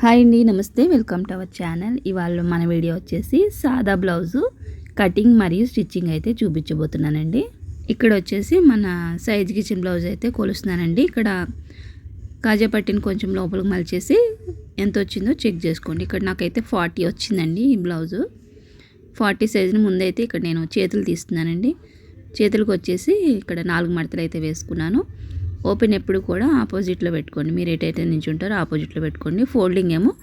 Hi అండి నమస్తే. Welcome to our channel. ఇవాళ మన వీడియో వచ్చేసి సాదా బ్లౌజు కటింగ్ మరియు స్టిచ్చింగ్ అయితే చూపించబోతున్నానండి. ఇక్కడ వచ్చేసి మన సైజ్ కిచెన్ బ్లౌజ్ అయితే కొలుస్తున్నానండి. ఇక్కడ కాజా పట్టిని కొంచెం లోపలికి మలిచేసి ఎంత వచ్చిందో చెక్ చేసుకోండి. ఇక్కడ నాకైతే ఫార్టీ వచ్చిందండి ఈ బ్లౌజు. ఫార్టీ సైజుని ముందైతే ఇక్కడ నేను చేతులు తీస్తున్నానండి. చేతులకు వచ్చేసి ఇక్కడ నాలుగు మడతలు అయితే వేసుకున్నాను. ఓపెన్ ఎప్పుడు కూడా ఆపోజిట్లో పెట్టుకోండి. మీరు ఎటైతే నించుంటారో ఆపోజిట్లో పెట్టుకోండి. ఫోల్డింగ్ ఏమో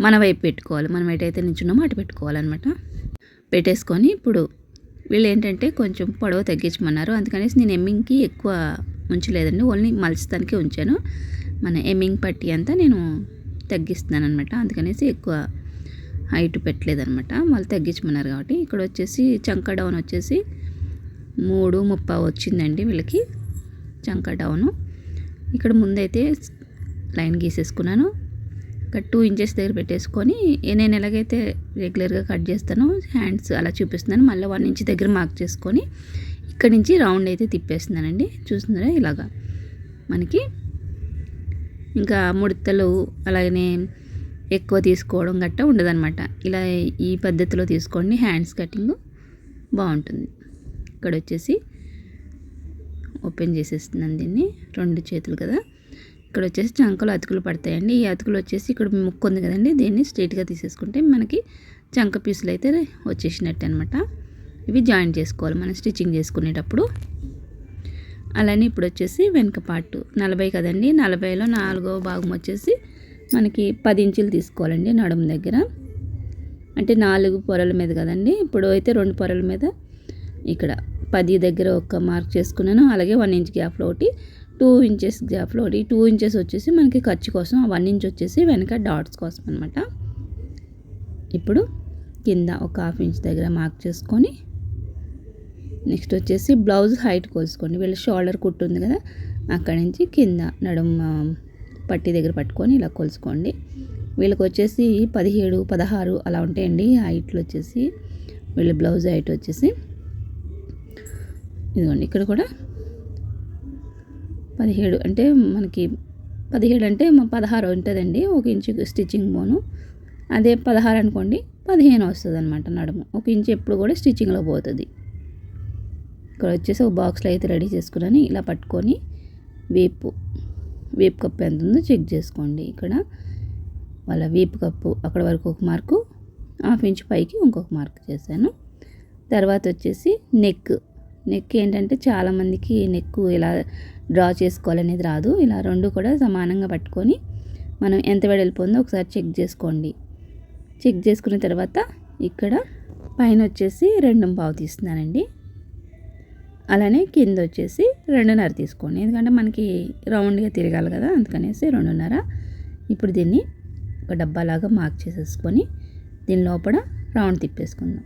మన వైపు పెట్టుకోవాలి. మనం ఎటైతే నించున్నామో అటు పెట్టుకోవాలన్నమాట. పెట్టేసుకొని ఇప్పుడు వీళ్ళు ఏంటంటే కొంచెం పొడవ తగ్గించమన్నారు. అందుకనేసి నేను ఎమ్మింగ్కి ఎక్కువ ఉంచలేదండి. ఓన్లీ మలచడానికి ఉంచాను. మన ఎమ్మింగ్ పట్టి అంతా నేను తగ్గిస్తున్నాను అనమాట అందుకనేసి ఎక్కువ హైట్ పెట్టలేదనమాట వాళ్ళు తగ్గించమన్నారు కాబట్టి. ఇక్కడ వచ్చేసి చంక డౌన్ వచ్చేసి మూడు ముప్పై వచ్చిందండి వీళ్ళకి. చంక డౌను ఇక్కడ ముందైతే లైన్ గీసేసుకున్నాను. ఇక్కడ టూ ఇంచెస్ దగ్గర పెట్టేసుకొని నేను ఎలాగైతే రెగ్యులర్గా కట్ చేస్తానో హ్యాండ్స్ అలా చూపిస్తున్నాను. మళ్ళీ వన్ ఇంచ్ దగ్గర మార్క్ చేసుకొని ఇక్కడ నుంచి రౌండ్ అయితే తిప్పేస్తున్నానండి. చూస్తున్నారా? ఇలాగా మనకి ఇంకా ముడతలు అలాగనే ఎక్కువ తీసుకోవడం గట్ట ఉండదన్నమాట. ఇలా ఈ పద్ధతిలో తీసుకోండి. హ్యాండ్స్ కటింగ్ బాగుంటుంది. ఇక్కడ వచ్చేసి ఓపెన్ చేసేస్తున్నాను దీన్ని. రెండు చేతులు కదా. ఇక్కడ వచ్చేసి చంకలు అతుకులు పడతాయండి. ఈ అతుకులు వచ్చేసి ఇక్కడ ముక్కు ఉంది కదండి. దీన్ని స్ట్రైట్గా తీసేసుకుంటే మనకి చంక పీసులు అయితే వచ్చేసినట్టు అనమాట ఇవి జాయిన్ చేసుకోవాలి మనం స్టిచ్చింగ్ చేసుకునేటప్పుడు. అలానే ఇప్పుడు వచ్చేసి వెనుక పార్ట్ నలభై కదండి. నలభైలో నాలుగో భాగం వచ్చేసి మనకి పది ఇంచులు తీసుకోవాలండి నడుము దగ్గర. అంటే నాలుగు పొరల మీద కదండి. ఇప్పుడు అయితే రెండు పొరల మీద ఇక్కడ పది దగ్గర ఒక మార్క్ చేసుకున్నాను. అలాగే వన్ ఇంచ్ గ్యాప్లో ఒకటి టూ ఇంచెస్ గ్యాప్లో ఒకటి. టూ ఇంచెస్ వచ్చేసి మనకి ఖర్చు కోసం ఆ వన్ ఇంచ్ వచ్చేసి వెనక డాట్స్ కోసం అనమాట ఇప్పుడు కింద ఒక హాఫ్ ఇంచ్ దగ్గర మార్క్ చేసుకొని నెక్స్ట్ వచ్చేసి బ్లౌజ్ హైట్ కోసుకోండి వీళ్ళ షోల్డర్ కుట్టు ఉంది కదా అక్కడి నుంచి కింద నడుము పట్టి దగ్గర పట్టుకొని ఇలా కొలుసుకోండి వీళ్ళకి వచ్చేసి పదిహేడు పదహారు అలా ఉంటాయండి. హైట్లు వచ్చేసి వీళ్ళ బ్లౌజ్ హైట్ వచ్చేసి ఇదిగోండి ఇక్కడ కూడా పదిహేడు అంటే మనకి పదిహేడు అంటే పదహారు ఉంటుందండి ఒక ఇంచు స్టిచ్చింగ్ బోను. అదే పదహారు అనుకోండి పదిహేను వస్తుంది అనమాట నడుము. ఒక ఇంచు ఎప్పుడు కూడా స్టిచ్చింగ్లో పోతుంది. ఇక్కడ వచ్చేసి ఒక బాక్స్లో అయితే రెడీ చేసుకున్నాను ఇలా పట్టుకొని వేపు వేపు కప్పు ఎంత ఉందో చెక్ చేసుకోండి ఇక్కడ. వాళ్ళ వేపు కప్పు అక్కడ వరకు ఒక మార్కు హాఫ్ ఇంచ్ పైకి ఇంకొక మార్క్ చేశాను. తర్వాత వచ్చేసి నెక్ నెక్ ఏంటంటే చాలామందికి నెక్ ఇలా డ్రా చేసుకోవాలనేది రాదు. ఇలా రెండు కూడా సమానంగా పట్టుకొని మనం ఎంత వెడల్పోందో ఒకసారి చెక్ చేసుకోండి. చెక్ చేసుకున్న తర్వాత ఇక్కడ పైన వచ్చేసి రెండు పావు తీస్తున్నానండి అలానే కింద వచ్చేసి రెండున్నర తీసుకోండి. ఎందుకంటే మనకి రౌండ్గా తిరగాలి కదా అందుకనేసి రెండున్నర. ఇప్పుడు దీన్ని ఒక డబ్బాలాగా మార్క్ చేసేసుకొని దీని లోపల రౌండ్ తిప్పేసుకుందాం.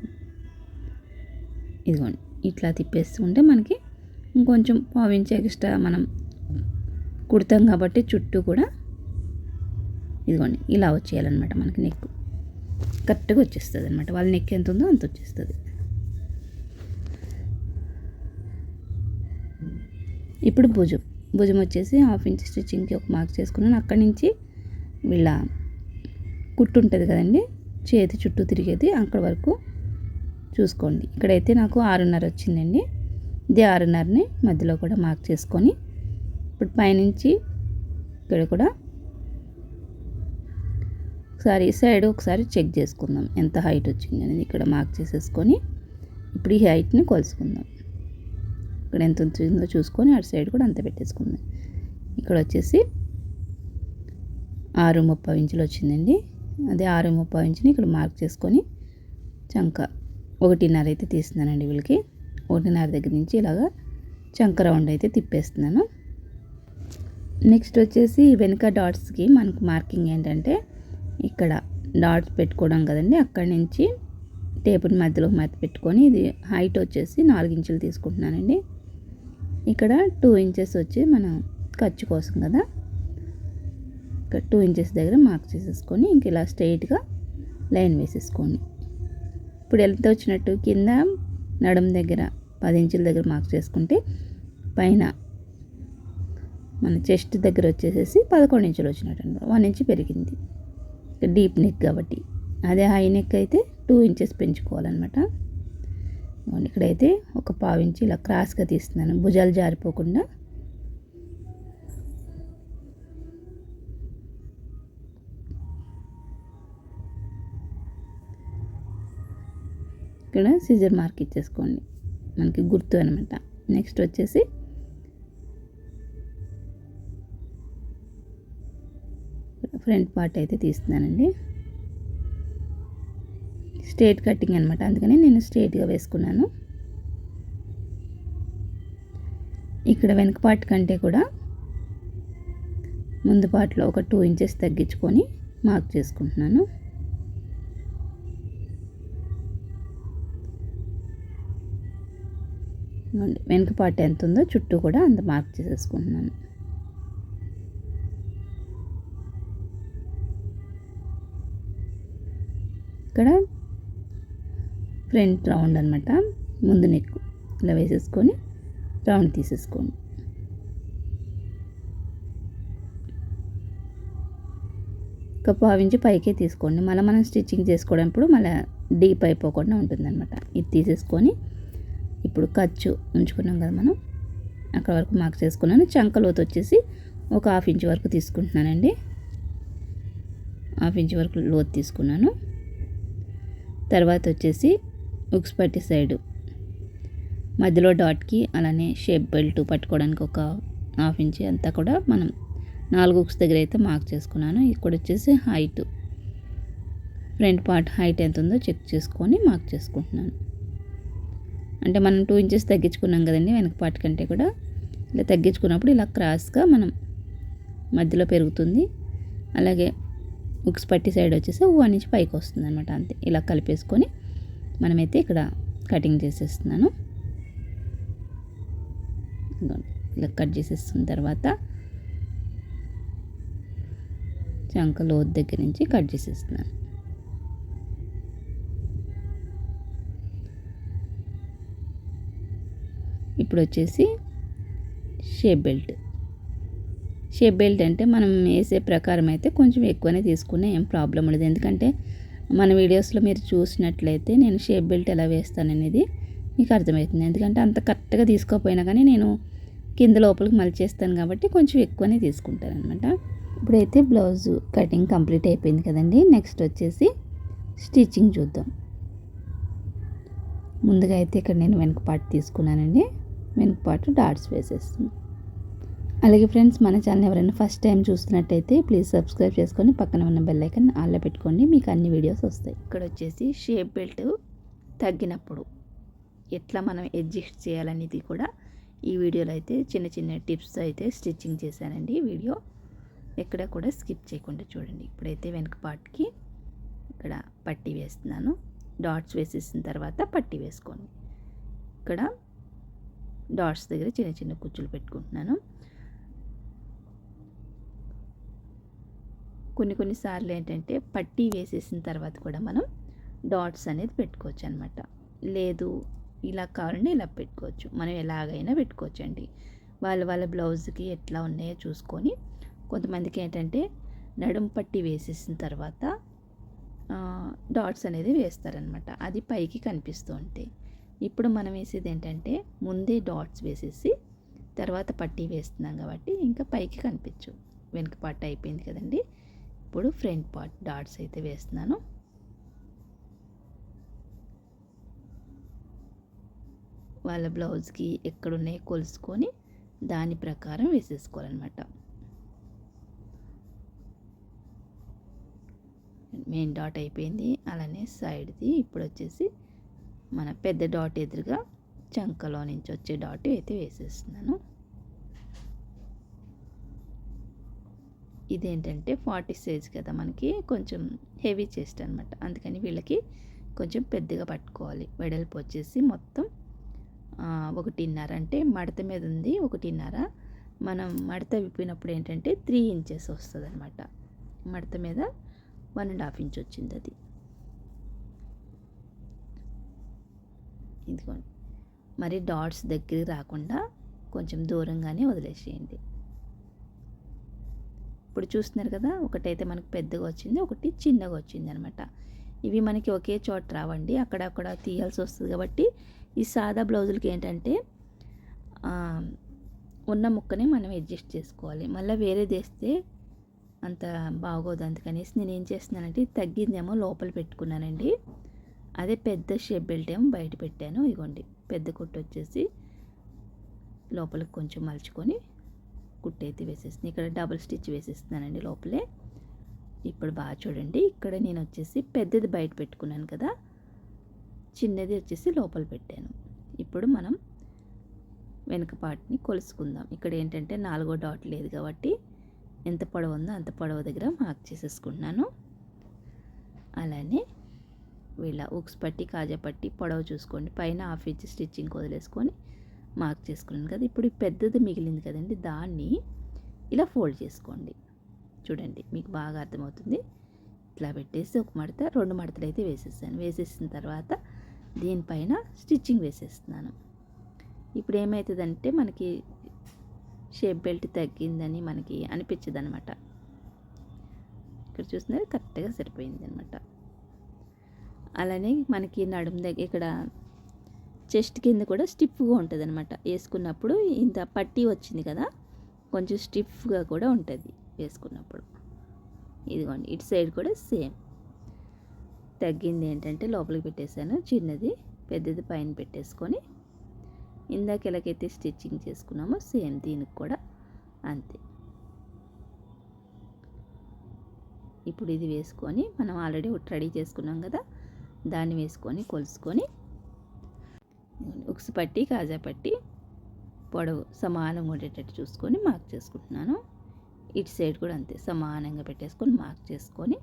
ఇదిగోండి. ఇట్లా తిప్పేస్తుంటే మనకి ఇంకొంచెం పావించి ఎక్స్ట్రా మనం కుడతాం కాబట్టి చుట్టూ కూడా ఇదిగోండి ఇలా వచ్చేయాలన్నమాట మనకి నెక్ కరెక్ట్గా వచ్చేస్తుంది అనమాట వాళ్ళ నెక్ ఎంత ఉందో అంత వచ్చేస్తుంది. ఇప్పుడు భుజం. భుజం వచ్చేసి హాఫ్ ఇంచ్ స్టిచ్చింగ్కి ఒక మార్క్ చేసుకున్నాను. అక్కడి నుంచి వీళ్ళ కుట్టు ఉంటుంది కదండి చేతి చుట్టూ తిరిగేది అక్కడ వరకు చూసుకోండి. ఇక్కడైతే నాకు ఆరున్నర వచ్చిందండి. ఇది ఆరున్నరని మధ్యలో కూడా మార్క్ చేసుకొని ఇప్పుడు పైనుంచి ఇక్కడ కూడా ఒకసారి సైడ్ ఒకసారి చెక్ చేసుకుందాం. ఎంత హైట్ వచ్చింది అనేది ఇక్కడ మార్క్ చేసేసుకొని ఇప్పుడు ఈ హైట్ని కొలుసుకుందాం. ఇక్కడ ఎంత వచ్చిందో చూసుకొని అటు సైడ్ కూడా అంత పెట్టేసుకుందాం. ఇక్కడ వచ్చేసి ఆరు ముప్పై ఇంచులు వచ్చిందండి. అదే ఆరు ముప్పై ఇంచుని ఇక్కడ మార్క్ చేసుకొని చంక ఒకటిన్నర అయితే తీస్తున్నానండి వీళ్ళకి. ఒకటిన్నర దగ్గర నుంచి ఇలాగా చంక రౌండ్ అయితే తిప్పేస్తున్నాను. నెక్స్ట్ వచ్చేసి వెనుక డాట్స్కి మనకు మార్కింగ్ ఏంటంటే ఇక్కడ డాట్స్ పెట్టుకోవడం కదండి. అక్కడి నుంచి టేపుని మధ్యలో మధ్య పెట్టుకొని ఇది హైట్ వచ్చేసి నాలుగు ఇంచులు తీసుకుంటున్నానండి. ఇక్కడ టూ ఇంచెస్ వచ్చి మనం ఖర్చు కోసం కదా. ఇక్కడ టూ ఇంచెస్ దగ్గర మార్క్ చేసేసుకొని ఇంక ఇలా స్ట్రైట్గా లైన్ వేసేసుకోండి. ఇప్పుడు ఎంత వచ్చినట్టు కింద నడుం దగ్గర పది ఇంచుల దగ్గర మార్క్ చేసుకుంటే పైన మన చెస్ట్ దగ్గర వచ్చేసేసి పదకొండు ఇంచులు వచ్చినట్టు అనమాట వన్ ఇంచ్ పెరిగింది. డీప్ నెక్ కాబట్టి. అదే హై నెక్ అయితే టూ ఇంచెస్ పెంచుకోవాలన్నమాట. ఇక్కడైతే ఒక పావు ఇంచు ఇలా క్రాస్గా తీస్తున్నాను. భుజాలు జారిపోకుండా ఇక్కడ సిజర్ మార్క్ ఇచ్చేసుకోండి. మనకి గుర్తు అనమాట నెక్స్ట్ వచ్చేసి ఫ్రంట్ పార్ట్ అయితే తీస్తున్నానండి. స్ట్రేట్ కటింగ్ అనమాట అందుకని నేను స్ట్రేట్గా వేసుకున్నాను. ఇక్కడ వెనక పార్ట్ కంటే కూడా ముందు పార్ట్లో ఒక టూ ఇంచెస్ తగ్గించుకొని మార్క్ చేసుకుంటున్నాను. వెనక పార్ట్ ఎంత ఉందో చుట్టూ కూడా అంత మార్క్ చేసేసుకుంటున్నాను. ఇక్కడ ఫ్రంట్ రౌండ్ అనమాట ముందు నెక్ ఇలా వేసేసుకొని రౌండ్ తీసేసుకోండి. ఒక పావించి పైకే తీసుకోండి. మళ్ళీ మనం స్టిచ్చింగ్ చేసుకోవడప్పుడు మళ్ళీ డీప్ అయిపోకుండా ఉంటుందన్నమాట. ఇది తీసేసుకొని ఇప్పుడు ఖర్చు ఉంచుకున్నాం కదా మనం. అక్కడ వరకు మార్క్ చేసుకున్నాను. చంక లోతు వచ్చేసి ఒక హాఫ్ ఇంచ్ వరకు తీసుకుంటున్నానండి. హాఫ్ ఇంచ్ వరకు లోతు తీసుకున్నాను. తర్వాత వచ్చేసి ఉక్స్ పట్టి సైడు మధ్యలో డాట్కి అలానే షేప్ బెల్ట్ పట్టుకోవడానికి ఒక హాఫ్ ఇంచ్ అంతా కూడా మనం నాలుగు ఉక్స్ దగ్గర అయితే మార్క్ చేసుకున్నాను. ఇక్కడ వచ్చేసి హైట్ ఫ్రంట్ పార్ట్ హైట్ ఎంత ఉందో చెక్ చేసుకొని మార్క్ చేసుకుంటున్నాను. అంటే మనం టూ ఇంచెస్ తగ్గించుకున్నాం కదండి వెనక కంటే కూడా. ఇలా తగ్గించుకున్నప్పుడు ఇలా క్రాస్గా మనం మధ్యలో పెరుగుతుంది. అలాగే ఉక్స్ పట్టి సైడ్ వచ్చేసి వన్ ఇంచ్ పైకి వస్తుంది అనమాట అంతే. ఇలా కలిపేసుకొని మనమైతే ఇక్కడ కటింగ్ చేసేస్తున్నాను. ఇలా కట్ చేసేస్తున్న తర్వాత చంక లోతు దగ్గర నుంచి కట్ చేసేస్తున్నాను. ఇప్పుడు వచ్చేసి షేప్ బెల్ట్. షేప్ బెల్ట్ అంటే మనం వేసే ప్రకారం అయితే కొంచెం ఎక్కువనే తీసుకునే ఏం ప్రాబ్లం ఉండదు. ఎందుకంటే మన వీడియోస్లో మీరు చూసినట్లయితే నేను షేప్ బెల్ట్ ఎలా వేస్తాననేది మీకు అర్థమవుతుంది. ఎందుకంటే అంత కరెక్ట్గా తీసుకోకపోయినా కానీ నేను కింద లోపలికి మలిచేస్తాను కాబట్టి కొంచెం ఎక్కువనే తీసుకుంటాను అనమాట ఇప్పుడైతే బ్లౌజ్ కటింగ్ కంప్లీట్ అయిపోయింది కదండి. నెక్స్ట్ వచ్చేసి స్టిచ్చింగ్ చూద్దాం. ముందుగా అయితే ఇక్కడ నేను వెనక పార్ట్ తీసుకున్నానండి. వెనుకపాటు డాట్స్ వేసేస్తుంది. అలాగే ఫ్రెండ్స్ మన ఛానల్ ఎవరైనా ఫస్ట్ టైం చూస్తున్నట్టయితే ప్లీజ్ సబ్స్క్రైబ్ చేసుకొని పక్కన ఉన్న బెల్ ఐకన్ ఆల్లో పెట్టుకోండి. మీకు అన్ని వీడియోస్ వస్తాయి. ఇక్కడ వచ్చేసి షేప్ బెల్ట్ తగ్గినప్పుడు ఎట్లా మనం అడ్జస్ట్ చేయాలనేది కూడా ఈ వీడియోలో అయితే చిన్న చిన్న టిప్స్ అయితే స్టిచ్చింగ్ చేశానండి వీడియో. ఎక్కడ కూడా స్కిప్ చేయకుండా చూడండి. ఇప్పుడైతే వెనక పార్ట్కి ఇక్కడ పట్టీ వేస్తున్నాను. డాట్స్ వేసేసిన తర్వాత పట్టీ వేసుకోండి. ఇక్కడ డాట్స్ దగ్గర చిన్న చిన్న కుచ్చులు పెట్టుకుంటున్నాను. కొన్ని కొన్నిసార్లు ఏంటంటే పట్టీ వేసేసిన తర్వాత కూడా మనం డాట్స్ అనేది పెట్టుకోవచ్చు అనమాట లేదు ఇలా కావాలంటే ఇలా పెట్టుకోవచ్చు. మనం ఎలాగైనా పెట్టుకోవచ్చు అండి వాళ్ళ వాళ్ళ బ్లౌజ్కి ఎట్లా ఉన్నాయో చూసుకొని కొంతమందికి ఏంటంటే నడుం పట్టి వేసేసిన తర్వాత డాట్స్ అనేది వేస్తారనమాట అది పైకి కనిపిస్తూ ఉంటాయి ఇప్పుడు మనం వేసేది ఏంటంటే ముందే డాట్స్ వేసేసి తర్వాత పట్టీ వేస్తున్నాం కాబట్టి ఇంకా పైకి కనిపించు. వెనక పార్ట్ అయిపోయింది కదండి. ఇప్పుడు ఫ్రంట్ పార్ట్ డాట్స్ అయితే వేస్తున్నాను. వాళ్ళ బ్లౌజ్కి ఎక్కడున్నాయో కొలుసుకొని దాని ప్రకారం వేసేసుకోవాలన్నమాట. మెయిన్ డాట్ అయిపోయింది. అలానే సైడ్ది ఇప్పుడు వచ్చేసి మన పెద్ద డాట్ ఎదురుగా చంకలో నుంచి వచ్చే డాట్ అయితే వేసేస్తున్నాను. ఇదేంటంటే ఫార్టీ సైజ్ కదా మనకి కొంచెం హెవీ చెస్ట్ అనమాట అందుకని వీళ్ళకి కొంచెం పెద్దగా పట్టుకోవాలి. వెడల్పు వచ్చేసి మొత్తం ఒకటిన్నర అంటే మడత మీద ఉంది ఒకటిన్నర. మనం మడత విప్పినప్పుడు ఏంటంటే త్రీ ఇంచెస్ వస్తుంది అనమాట మడత మీద వన్ అండ్ హాఫ్ ఇంచ్ వచ్చింది అది. ఇదిగోండి. మరి డాట్స్ దగ్గరికి రాకుండా కొంచెం దూరంగానే వదిలేసేయండి. ఇప్పుడు చూస్తున్నారు కదా ఒకటైతే మనకు పెద్దగా వచ్చింది ఒకటి చిన్నగా వచ్చింది అనమాట ఇవి మనకి ఒకే చోట రావండి అక్కడక్కడ తీయాల్సి వస్తుంది కాబట్టి ఈ సాదా బ్లౌజులకి ఏంటంటే ఉన్న ముక్కని మనం అడ్జస్ట్ చేసుకోవాలి. మళ్ళీ వేరే వేస్తే అంత బాగోదు. అందుకనేసి నేను ఏం చేస్తున్నానంటే తగ్గిందేమో లోపల పెట్టుకున్నానండి. అదే పెద్ద షేప్ బెల్ట్ ఏమో బయట పెట్టాను. ఇగోండి పెద్ద కుట్టు వచ్చేసి లోపలికి కొంచెం మలుచుకొని కుట్టు అయితే వేసేస్తుంది ఇక్కడ డబుల్ స్టిచ్ వేసేస్తున్నానండి లోపలే. ఇప్పుడు బాగా చూడండి ఇక్కడ నేను వచ్చేసి పెద్దది బయట పెట్టుకున్నాను కదా చిన్నది వచ్చేసి లోపల పెట్టాను. ఇప్పుడు మనం వెనుక పార్ట్ని కొలుసుకుందాం. ఇక్కడ ఏంటంటే నాలుగో డాట్ లేదు కాబట్టి ఎంత పొడవు ఉందో అంత పొడవు దగ్గర మార్క్ చేసేసుకుంటున్నాను. అలానే వీళ్ళ ఉక్స్ పట్టి కాజా పట్టి పొడవు చూసుకోండి. పైన హాఫ్ ఇంచ్ స్టిచ్చింగ్ వదిలేసుకొని మార్క్ చేసుకున్నాను కదా ఇప్పుడు పెద్దది మిగిలింది కదండి దాన్ని ఇలా ఫోల్డ్ చేసుకోండి. చూడండి మీకు బాగా అర్థమవుతుంది. ఇట్లా పెట్టేసి ఒక మడత రెండు మడతలు అయితే వేసేసాను. వేసేసిన తర్వాత దీనిపైన స్టిచ్చింగ్ వేసేస్తున్నాను. ఇప్పుడు ఏమవుతుందంటే మనకి షేప్ బెల్ట్ తగ్గిందని మనకి అనిపించదు అనమాట ఇక్కడ చూస్తున్నారు కరెక్ట్గా సరిపోయింది అనమాట అలానే మనకి నడుము దగ్గర ఇక్కడ చెస్ట్ కింద కూడా స్టిఫ్గా ఉంటుంది అనమాట వేసుకున్నప్పుడు ఇంత పట్టీ వచ్చింది కదా కొంచెం స్టిఫ్గా కూడా ఉంటుంది వేసుకున్నప్పుడు. ఇదిగోండి ఇటు సైడ్ కూడా సేమ్. తగ్గింది ఏంటంటే లోపలికి పెట్టేశాను చిన్నది పెద్దది పైన పెట్టేసుకొని ఇందాక ఎలాగైతే స్టిచ్చింగ్ చేసుకున్నామో సేమ్ దీనికి కూడా అంతే. ఇప్పుడు ఇది వేసుకొని మనం ఆల్రెడీ ఒకటి రెడీ చేసుకున్నాం కదా దాన్ని వేసుకొని కొలుసుకొని ఉక్స్ పట్టి కాజా పట్టి పొడవు సమానంగా ఉండేటట్టు చూసుకొని మార్క్ చేసుకుంటున్నాను. ఇటు సైడ్ కూడా అంతే సమానంగా పెట్టేసుకొని మార్క్ చేసుకొని.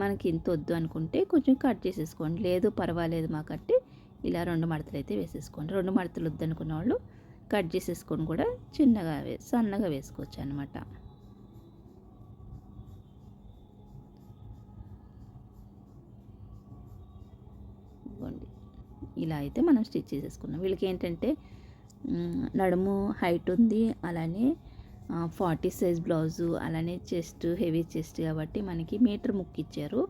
మనకి ఇంత వద్దు అనుకుంటే కొంచెం కట్ చేసేసుకోండి. లేదు పర్వాలేదు మా ఇలా రెండు మడతలు అయితే వేసేసుకోండి. రెండు మడతలు వద్దనుకున్న వాళ్ళు కట్ చేసేసుకొని కూడా చిన్నగా వే సన్నగా వేసుకోవచ్చు అనమాట ఇదిగోండి ఇలా అయితే మనం స్టిచ్ చేసేసుకున్నాం. వీళ్ళకి ఏంటంటే నడుము హైట్ ఉంది అలానే ఫార్టీ సైజ్ బ్లౌజు అలానే చెస్ట్ హెవీ చెస్ట్ కాబట్టి మనకి మీటర్ ముక్క ఇచ్చారు.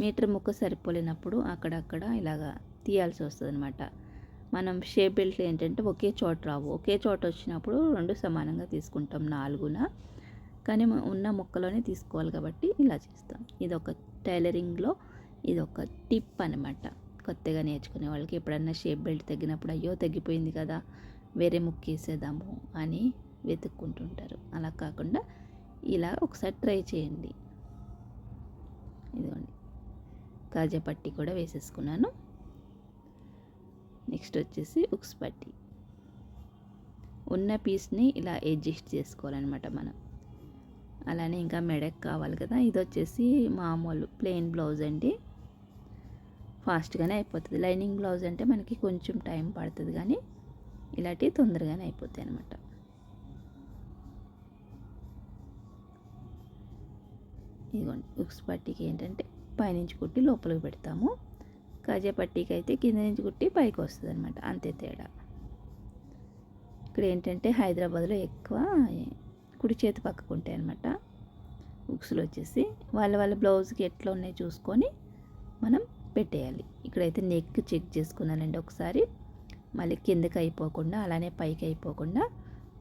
మీటర్ ముక్క సరిపోలేనప్పుడు అక్కడక్కడ ఇలాగా తీయాల్సి వస్తుంది అనమాట మనం షేప్ బెల్ట్లు ఏంటంటే ఒకే చోట రావు. ఒకే చోట వచ్చినప్పుడు రెండు సమానంగా తీసుకుంటాం నాలుగున. కానీ ఉన్న ముక్కలోనే తీసుకోవాలి కాబట్టి ఇలా చేస్తాం. ఇది ఒక టైలరింగ్లో ఇది ఒక టిప్ అనమాట కొత్తగా నేర్చుకునే వాళ్ళకి ఎప్పుడన్నా షేప్ బెల్ట్ తగ్గినప్పుడు అయ్యో తగ్గిపోయింది కదా వేరే ముక్కేసేద్దాము అని వెతుక్కుంటుంటారు. అలా కాకుండా ఇలా ఒకసారి ట్రై చేయండి. ఇదిగోండి. కాజా పట్టి కూడా వేసేసుకున్నాను. నెక్స్ట్ వచ్చేసి ఉక్స్ పట్టి. ఉన్న పీస్ని ఇలా అడ్జస్ట్ చేసుకోవాలన్నమాట మనం. అలానే ఇంకా మెడక్ కావాలి కదా ఇది వచ్చేసి మామూలు ప్లెయిన్ బ్లౌజ్ అండి. ఫాస్ట్గానే అయిపోతుంది. లైనింగ్ బ్లౌజ్ అంటే మనకి కొంచెం టైం పడుతుంది కానీ ఇలాంటివి తొందరగానే అయిపోతాయి అనమాట ఇదిగోండి ఉక్స్ పట్టీకి ఏంటంటే పైనుంచి కుట్టి లోపలికి పెడతాము. కాజా పట్టీకి అయితే కింద నుంచి కుట్టి పైకి వస్తుంది అనమాట అంతే తేడా. ఇక్కడ ఏంటంటే హైదరాబాద్లో ఎక్కువ కుడి చేతి పక్కకు ఉంటాయి అనమాట ఉక్స్లు వచ్చేసి. వాళ్ళ వాళ్ళ బ్లౌజ్కి ఎట్లా ఉన్నాయి చూసుకొని మనం పెట్టేయాలి. ఇక్కడైతే నెక్ చెక్ చేసుకున్నానండి ఒకసారి. మళ్ళీ కిందకి అయిపోకుండా అలానే పైకి అయిపోకుండా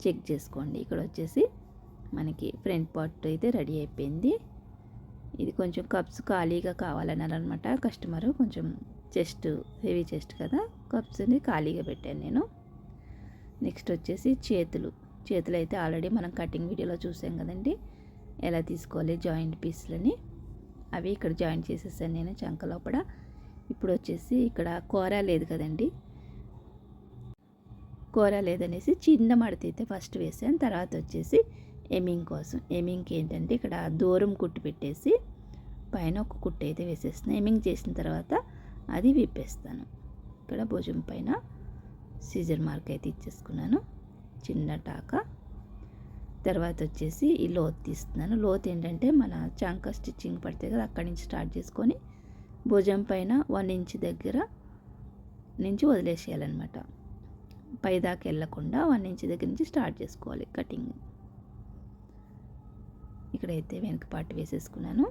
చెక్ చేసుకోండి. ఇక్కడ వచ్చేసి మనకి ఫ్రంట్ పార్ట్ అయితే రెడీ అయిపోయింది. ఇది కొంచెం కప్స్ ఖాళీగా కావాలన్నారనమాట కస్టమర్ కొంచెం చెస్ట్ హెవీ చెస్ట్ కదా. కప్స్ని ఖాళీగా పెట్టాను నేను. నెక్స్ట్ వచ్చేసి చేతులు. చేతులు అయితే ఆల్రెడీ మనం కటింగ్ వీడియోలో చూసాం కదండి. ఎలా తీసుకోవాలి జాయింట్ పీస్లని అవి ఇక్కడ జాయింట్ చేసేసాను నేను చంక లోపల. ఇప్పుడు వచ్చేసి ఇక్కడ కూర లేదు కదండి. కూర లేదనేసి చిన్న మడత అయితే ఫస్ట్ వేసాను. తర్వాత వచ్చేసి ఎమింగ్ కోసం. ఎమింగ్కి ఏంటంటే ఇక్కడ దూరం కుట్టు పెట్టేసి పైన ఒక కుట్టు అయితే వేసేస్తాను ఎమింగ్ చేసిన తర్వాత అది విప్పేస్తాను. ఇక్కడ భుజం పైన సీజర్ మార్క్ అయితే ఇచ్చేసుకున్నాను. చిన్న టాక. తర్వాత వచ్చేసి ఈ లోత్ తీస్తున్నాను. లోత్ ఏంటంటే మన చంక స్టిచ్చింగ్ పడితే కదా అక్కడి నుంచి స్టార్ట్ చేసుకొని భుజం పైన వన్ ఇంచ్ దగ్గర నుంచి వదిలేసేయాలన్నమాట. పైదాకా వెళ్ళకుండా వన్ ఇంచ్ దగ్గర నుంచి స్టార్ట్ చేసుకోవాలి కటింగ్. ఇక్కడైతే వెనక పార్ట్ వేసేసుకున్నాను.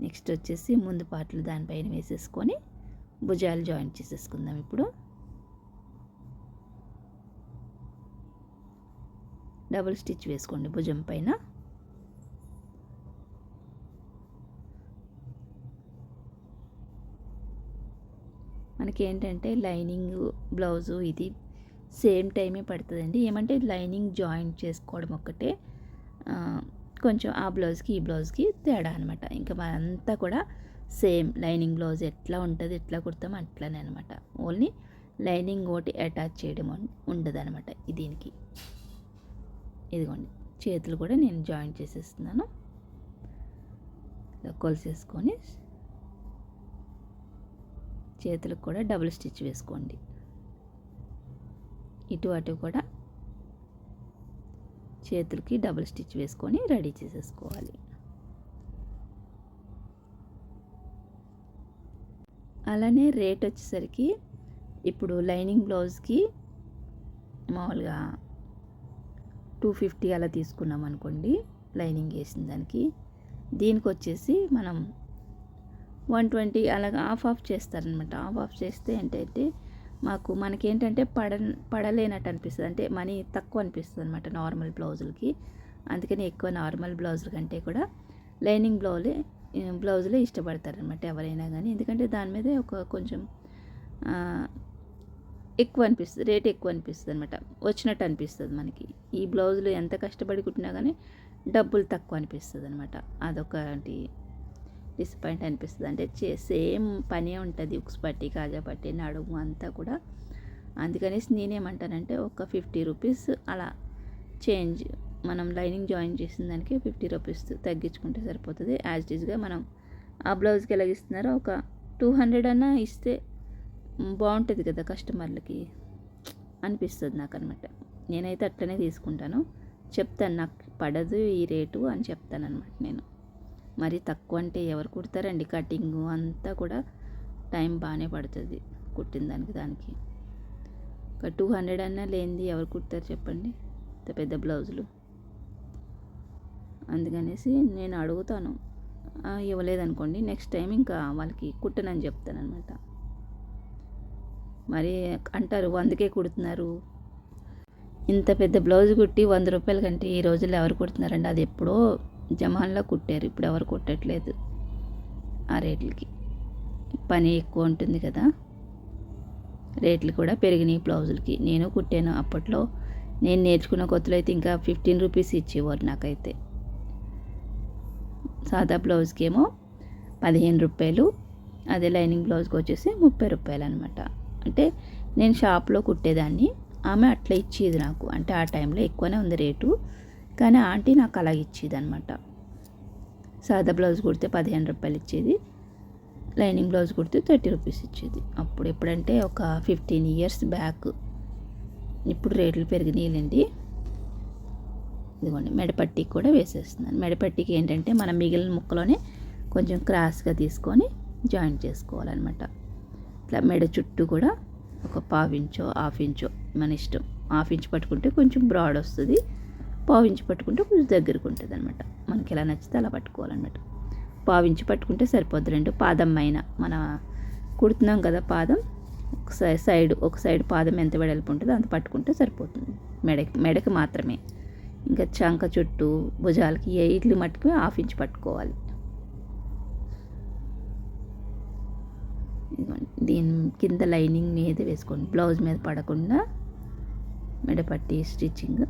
నెక్స్ట్ వచ్చేసి ముందు పార్ట్లు దానిపైన వేసేసుకొని భుజాలు జాయింట్ చేసేసుకుందాం ఇప్పుడు. డబుల్ స్టిచ్ వేసుకోండి భుజం పైన. మనకి ఏంటంటే లైనింగ్ బ్లౌజు ఇది సేమ్ టైమే పడుతుందండి. ఏమంటే లైనింగ్ జాయింట్ చేసుకోవడం ఒక్కటే. కొంచెం ఆ బ్లౌజ్కి ఈ బ్లౌజ్కి తేడా అనమాట ఇంకా మనంతా కూడా సేమ్ లైనింగ్ బ్లౌజ్ ఎట్లా ఉంటుంది ఎట్లా కుడతామో అట్లానే అనమాట ఓన్లీ లైనింగ్ ఒకటి అటాచ్ చేయడం ఉండదు అనమాట దీనికి. ఇదిగోండి చేతులు కూడా నేను జాయింట్ చేసేస్తున్నాను. కొలిసేసుకొని చేతులకు కూడా డబుల్ స్టిచ్ వేసుకోండి. ఇటు అటు కూడా చేతులకి డబుల్ స్టిచ్ వేసుకొని రెడీ చేసేసుకోవాలి. అలానే రేట్ వచ్చేసరికి ఇప్పుడు లైనింగ్ బ్లౌజ్కి మామూలుగా టూ ఫిఫ్టీ అలా తీసుకున్నాం అనుకోండి లైనింగ్ వేసిన దానికి. దీనికి వచ్చేసి మనం వన్ ట్వంటీ అలాగ ఆఫ్ ఆఫ్ చేస్తారనమాట ఆఫ్ ఆఫ్ చేస్తే ఏంటంటే మాకు మనకేంటంటే పడ పడలేనట్టు అనిపిస్తుంది. అంటే మనీ తక్కువ అనిపిస్తుంది అనమాట నార్మల్ బ్లౌజులకి. అందుకని ఎక్కువ నార్మల్ బ్లౌజుల కంటే కూడా లైనింగ్ బ్లౌజే బ్లౌజులే ఇష్టపడతారనమాట ఎవరైనా కానీ ఎందుకంటే దాని మీదే ఒక కొంచెం ఎక్కువ అనిపిస్తుంది రేట్ ఎక్కువ అనిపిస్తుంది అనమాట వచ్చినట్టు అనిపిస్తుంది మనకి. ఈ బ్లౌజులు ఎంత కష్టపడి కుట్టినా కానీ డబ్బులు తక్కువ అనిపిస్తుంది అనమాట అదొకటి డిసప్పాయింట్ అనిపిస్తుంది అంటే చే సేమ్ పనే ఉంటుంది. ఉక్స్ పట్టి కాజా పట్టి నడుము అంతా కూడా. అందుకనేసి నేనేమంటానంటే ఒక ఫిఫ్టీ రూపీస్ అలా చేంజ్ మనం లైనింగ్ జాయిన్ చేసిన దానికి ఫిఫ్టీ రూపీస్ తగ్గించుకుంటే సరిపోతుంది. యాజ్ ఇట్ మనం ఆ బ్లౌజ్కి ఎలాగ ఇస్తున్నారో ఒక టూ హండ్రెడ్ అన్నా ఇస్తే బాగుంటుంది కదా కస్టమర్లకి అనిపిస్తుంది నాకు అనమాట నేనైతే అట్లనే తీసుకుంటాను. చెప్తాను నాకు పడదు ఈ రేటు అని చెప్తాను అనమాట నేను. మరి తక్కువ అంటే ఎవరు కుడతారండి? కటింగ్ అంతా కూడా టైం బాగానే పడుతుంది కుట్టిన దానికి దానికి. ఒక టూ హండ్రెడ్ అన్నా లేనిది ఎవరు కుడతారు చెప్పండి? ఇంత పెద్ద బ్లౌజులు. అందుకనేసి నేను అడుగుతాను. ఇవ్వలేదనుకోండి నెక్స్ట్ టైం ఇంకా వాళ్ళకి కుట్టనని చెప్తాను అనమాట మరి అంటారు వందకే కుడుతున్నారు. ఇంత పెద్ద బ్లౌజ్ కుట్టి వంద రూపాయల కంటే ఈ రోజుల్లో ఎవరు కుడుతున్నారండి? అది ఎప్పుడో జమాన్లో కుట్టారు. ఇప్పుడు ఎవరు కుట్టట్లేదు ఆ రేట్లకి. పని ఎక్కువ ఉంటుంది కదా. రేట్లు కూడా పెరిగినాయి బ్లౌజులకి. నేను కుట్టాను అప్పట్లో. నేను నేర్చుకున్న కొత్తలో అయితే ఇంకా ఫిఫ్టీన్ రూపీస్ ఇచ్చేవారు నాకైతే. సాదా బ్లౌజ్కి ఏమో పదిహేను రూపాయలు. అదే లైనింగ్ బ్లౌజ్కి వచ్చేసి ముప్పై రూపాయలు అనమాట అంటే నేను షాప్లో కుట్టేదాన్ని. ఆమె అట్లా ఇచ్చేది నాకు. అంటే ఆ టైంలో ఎక్కువనే ఉంది రేటు. కానీ ఆంటీ నాకు అలా ఇచ్చేది అనమాట సాదా బ్లౌజ్ కుడితే పదిహేను రూపాయలు ఇచ్చేది. లైనింగ్ బ్లౌజ్ కుడితే థర్టీ రూపీస్ ఇచ్చేది. అప్పుడు ఎప్పుడంటే ఒక ఫిఫ్టీన్ ఇయర్స్ బ్యాక్. ఇప్పుడు రేట్లు పెరిగినాయిలేండి. ఇదిగోండి మెడపట్టికి కూడా వేసేస్తున్నాను. మెడపట్టికి ఏంటంటే మనం మిగిలిన ముక్కలోనే కొంచెం క్రాస్గా తీసుకొని జాయింట్ చేసుకోవాలన్నమాట. ఇట్లా మెడ చుట్టూ కూడా ఒక పావు ఇంచో హాఫ్ ఇంచో మన ఇష్టం. హాఫ్ ఇంచ్ పట్టుకుంటే కొంచెం బ్రాడ్ వస్తుంది. పావించి పట్టుకుంటే కొంచెం దగ్గరకు ఉంటుంది అనమాట మనకి ఎలా నచ్చితే అలా పట్టుకోవాలన్నమాట. పావించి పట్టుకుంటే సరిపోద్ది. రెండు పాదం పైన మన కుడుతున్నాం కదా పాదం ఒక సై- సైడ్ ఒక సైడ్ పాదం ఎంత వెడల్పు ఉంటుందో అంత పట్టుకుంటే సరిపోతుంది. మెడకి మెడకి మాత్రమే. ఇంకా చంక చుట్టూ భుజాలకి ఎయిట్లు మట్టుకు హాఫ్ ఇంచ్ పట్టుకోవాలి దీని కింద లైనింగ్ మీద వేసుకోండి. బ్లౌజ్ మీద పడకుండా మెడపట్టి స్టిచ్చింగ్.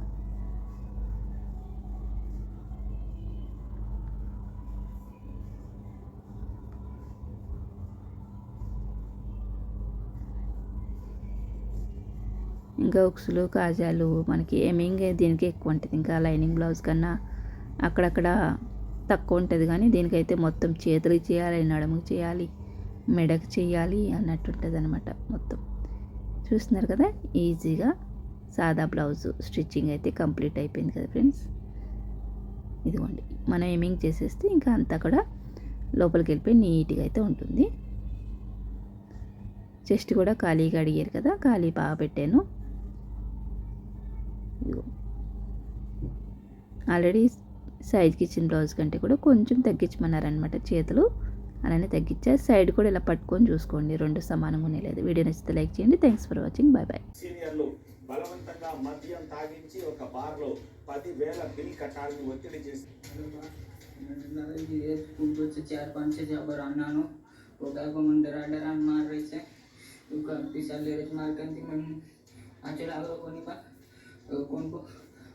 ఇంకా ఉక్సులు కాజాలు మనకి ఏమింగ్ దీనికి ఎక్కువ ఉంటుంది. ఇంకా లైనింగ్ బ్లౌజ్ కన్నా అక్కడక్కడ తక్కువ ఉంటుంది కానీ దీనికైతే మొత్తం చేతులకి చేయాలి నడుముకి చేయాలి మెడకు చేయాలి అన్నట్టు ఉంటుంది అనమాట మొత్తం. చూస్తున్నారు కదా? ఈజీగా సాదా బ్లౌజ్ స్టిచ్చింగ్ అయితే కంప్లీట్ అయిపోయింది కదా ఫ్రెండ్స్? ఇదిగోండి మనం ఏమింగ్ చేసేస్తే ఇంకా అంతా కూడా లోపలికి వెళ్ళిపోయి నీట్గా అయితే ఉంటుంది. చెస్ట్ కూడా ఖాళీగా అడిగారు కదా ఖాళీ బాగా పెట్టాను. ఇదిగో ఆల్రెడీ సైజ్కి ఇచ్చిన బ్లౌజ్ కంటే కూడా కొంచెం తగ్గించమన్నారనమాట చేతులు అలానే తగ్గించా సైడ్ కూడా ఇలా పట్టుకొని చూసుకోండి రెండు సమానంగా ఉండేలేదు వీడియో నచ్చితే లైక్ చేయండి thanks for watching bye bye బలవంతంగా మద్యం తాగించి ఒక పదివేల బిల్ కట్టాలని ఒత్తిడి చేసి చార్ అన్నాను ఒక ఒక అచ్చలాగా કોણ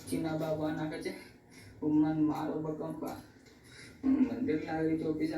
ચીના બાબા નાખે છે ઉમન મારો બકંપા મંદિર લાવી ચોપી